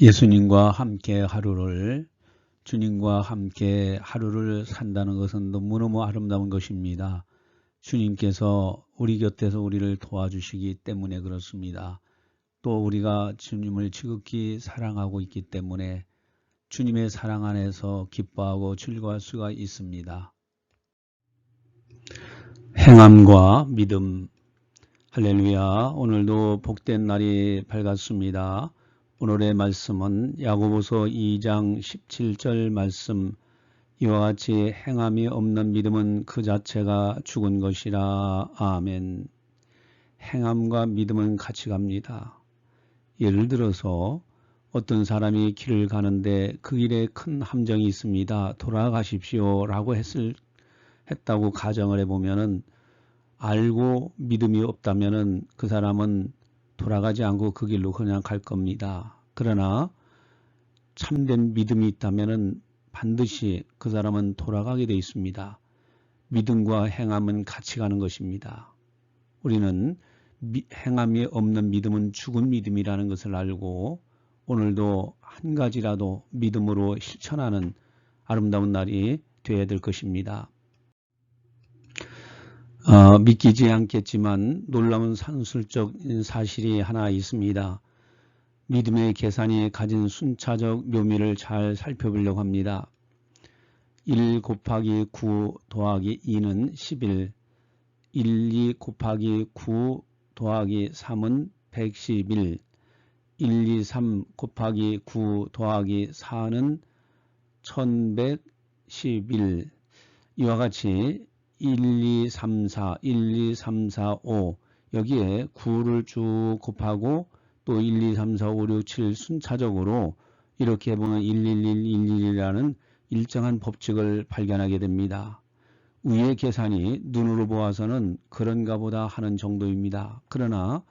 예수님과 함께 하루를 주님과 함께 하루를 산다는 것은 너무너무 아름다운 것입니다. 주님께서 우리 곁에서 우리를 도와주시기 때문에 그렇습니다. 또 우리가 주님을 지극히 사랑하고 있기 때문에 주님의 사랑 안에서 기뻐하고 즐거워할 수가 있습니다. 행함과 믿음 할렐루야 오늘도 복된 날이 밝았습니다. 오늘의 말씀은 야고보서 2장 17절 말씀 이와 같이 행함이 없는 믿음은 그 자체가 죽은 것이라 아멘 행함과 믿음은 같이 갑니다. 예를 들어서 어떤 사람이 길을 가는데 그 길에 큰 함정이 있습니다. 돌아가십시오 라고 했을, 했다고 가정을 해보면은 알고 믿음이 없다면은 그 사람은 돌아가지 않고 그 길로 그냥 갈 겁니다. 그러나 참된 믿음이 있다면 반드시 그 사람은 돌아가게 되어 있습니다. 믿음과 행함은 같이 가는 것입니다. 우리는 미, 행함이 없는 믿음은 죽은 믿음이라는 것을 알고 오늘도 한 가지라도 믿음으로 실천하는 아름다운 날이 되어야 될 것입니다. 어, 믿기지 않겠지만 놀라운 산술적 사실이 하나 있습니다. 믿음의 계산이 가진 순차적 묘미를 잘 살펴보려고 합니다. 1 곱하기 9 더하기 2는 11, 1, 2 곱하기 9 더하기 3은 111, 1, 2, 3 곱하기 9 더하기 4는 1111 이와 같이 1, 2, 3, 4, 1, 2, 3, 4, 5 여기에 9를 쭉 곱하고 또 1, 2, 3, 4, 5, 6, 7 순차적으로 이렇게 보면 111, 111이라는 일정한 법칙을 발견하게 됩니다. 위의 계산이 눈으로 보아서는 그런가 보다 하는 정도입니다. 그러나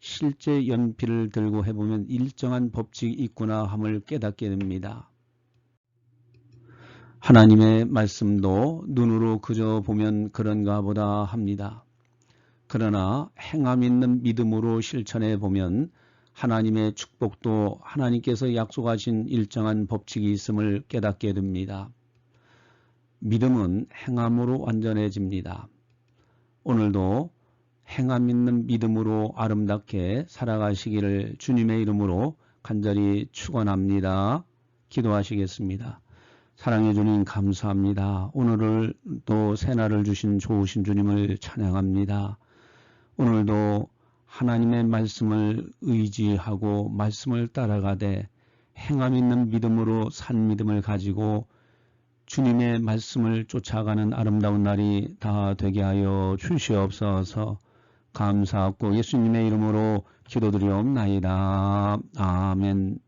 실제 연필을 들고 해보면 일정한 법칙이 있구나 함을 깨닫게 됩니다. 하나님의 말씀도 눈으로 그저 보면 그런가 보다 합니다. 그러나 행함 있는 믿음으로 실천해 보면 하나님의 축복도 하나님께서 약속하신 일정한 법칙이 있음을 깨닫게 됩니다. 믿음은 행함으로 완전해집니다. 오늘도 행함 있는 믿음으로 아름답게 살아가시기를 주님의 이름으로 간절히 축원합니다. 기도하시겠습니다. 사랑해 주님 감사합니다. 오늘을 또 새날을 주신 좋으신 주님을 찬양합니다. 오늘도 하나님의 말씀을 의지하고 말씀을 따라가되 행함 있는 믿음으로 산 믿음을 가지고 주님의 말씀을 쫓아가는 아름다운 날이 다 되게 하여 주시옵소서 감사하고 예수님의 이름으로 기도드리옵나이다. 아멘